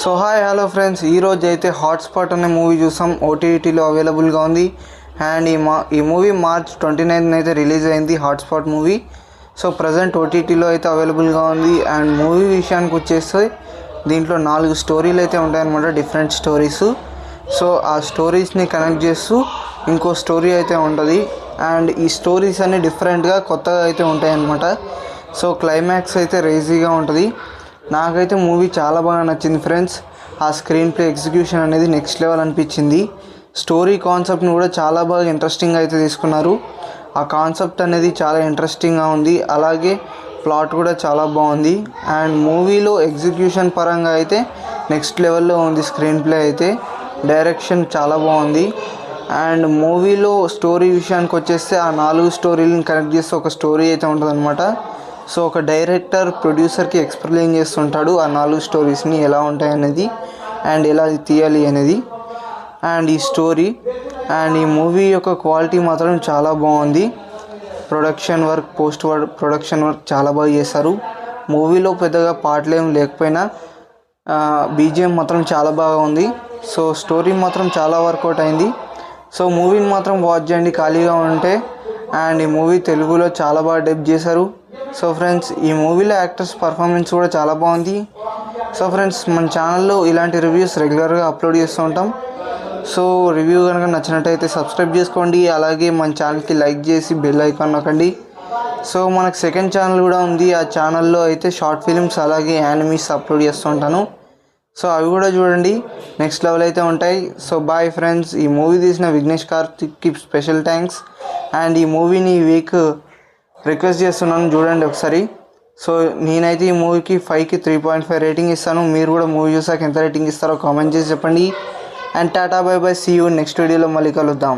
So hi hello friends ఈరోజు అయితే hotspot అనే మూవీ చూసాం. ఓటీటీలో అవైలబుల్గా ఉంది. అండ్ ఈ మా ఈ మూవీ మార్చ్ ట్వంటీ నైన్త్ అయితే రిలీజ్ అయింది హాట్స్పాట్ మూవీ సో ప్రజెంట్ ఓటీటీలో అయితే అవైలబుల్గా ఉంది. అండ్ మూవీ విషయానికి వచ్చేస్తే దీంట్లో నాలుగు స్టోరీలు అయితే ఉంటాయన్నమాట డిఫరెంట్ స్టోరీస్ సో ఆ స్టోరీస్ని కనెక్ట్ చేస్తూ ఇంకో స్టోరీ అయితే ఉంటుంది. అండ్ ఈ స్టోరీస్ అన్ని డిఫరెంట్గా కొత్తగా అయితే ఉంటాయన్నమాట. సో క్లైమాక్స్ అయితే రేజీగా ఉంటుంది. నాకైతే మూవీ చాలా బాగా నచ్చింది ఫ్రెండ్స్. ఆ స్క్రీన్ ప్లే ఎగ్జిక్యూషన్ అనేది నెక్స్ట్ లెవెల్ అనిపించింది. స్టోరీ కాన్సెప్ట్ని కూడా చాలా బాగా ఇంట్రెస్టింగ్ అయితే తీసుకున్నారు. ఆ కాన్సెప్ట్ అనేది చాలా ఇంట్రెస్టింగ్గా ఉంది. అలాగే ప్లాట్ కూడా చాలా బాగుంది. అండ్ మూవీలో ఎగ్జిక్యూషన్ పరంగా అయితే నెక్స్ట్ లెవెల్లో ఉంది స్క్రీన్ ప్లే అయితే. డైరెక్షన్ చాలా బాగుంది. అండ్ మూవీలో స్టోరీ విషయానికి వచ్చేస్తే ఆ నాలుగు స్టోరీలను కనెక్ట్ చేస్తే ఒక స్టోరీ అయితే ఉంటుంది సో ఒక డైరెక్టర్ ప్రొడ్యూసర్కి ఎక్స్ప్లెయిన్ చేస్తుంటాడు? ఆ నాలుగు స్టోరీస్ని ఎలా ఉంటాయి అనేది అండ్ ఎలా తీయాలి అనేది అండ్ ఈ స్టోరీ అండ్ ఈ మూవీ యొక్క క్వాలిటీ మాత్రం చాలా బాగుంది. Production work post work production work చాలా బాగా చేశారు. మూవీలో పెద్దగా పాటలేం లేకపోయినా బీజిఎం మాత్రం చాలా బాగా ఉంది. సో స్టోరీ మాత్రం చాలా వర్కౌట్ అయింది. సో మూవీని మాత్రం వాచ్ చేయండి ఖాళీగా ఉంటే. అండ్ ఈ మూవీ తెలుగులో చాలా బాగా డెబ్ చేశారు. సో ఫ్రెండ్స్ ఈ మూవీలో యాక్టర్స్ పర్ఫార్మెన్స్ కూడా చాలా బాగుంది. సో ఫ్రెండ్స్ మన ఛానల్లో ఇలాంటి రివ్యూస్ రెగ్యులర్గా అప్లోడ్ చేస్తూ ఉంటాం. సో రివ్యూ కనుక నచ్చినట్టయితే సబ్స్క్రైబ్ చేసుకోండి. అలాగే మన ఛానల్కి లైక్ చేసి బెల్ ఐకాన్ నొక్కండి. సో మనకు సెకండ్ ఛానల్ కూడా ఉంది. ఆ ఛానల్లో అయితే షార్ట్ ఫిలిమ్స్ అలాగే యానిమీస్ అప్లోడ్ చేస్తూ ఉంటాను. సో అవి కూడా చూడండి. నెక్స్ట్ లెవెల్ అయితే ఉంటాయి. సో బాయ్ ఫ్రెండ్స్ ఈ మూవీ తీసిన విఘ్నేష్ కార్తిక్కి స్పెషల్ థ్యాంక్స్ అండ్ ఈ మూవీని ఈ వీక్ రిక్వెస్ట్ చేస్తున్నాను చూడండి ఒకసారి. సో నేనైతే ఈ మూవీకి ఫైవ్కి త్రీ పాయింట్ ఫైవ్ రేటింగ్ ఇస్తాను. మీరు కూడా మూవీ చూసాక ఎంత రేటింగ్ ఇస్తారో కామెంట్ చేసి చెప్పండి. And tata bye bye see you next వీడియోలో మళ్ళీ కలుద్దాం.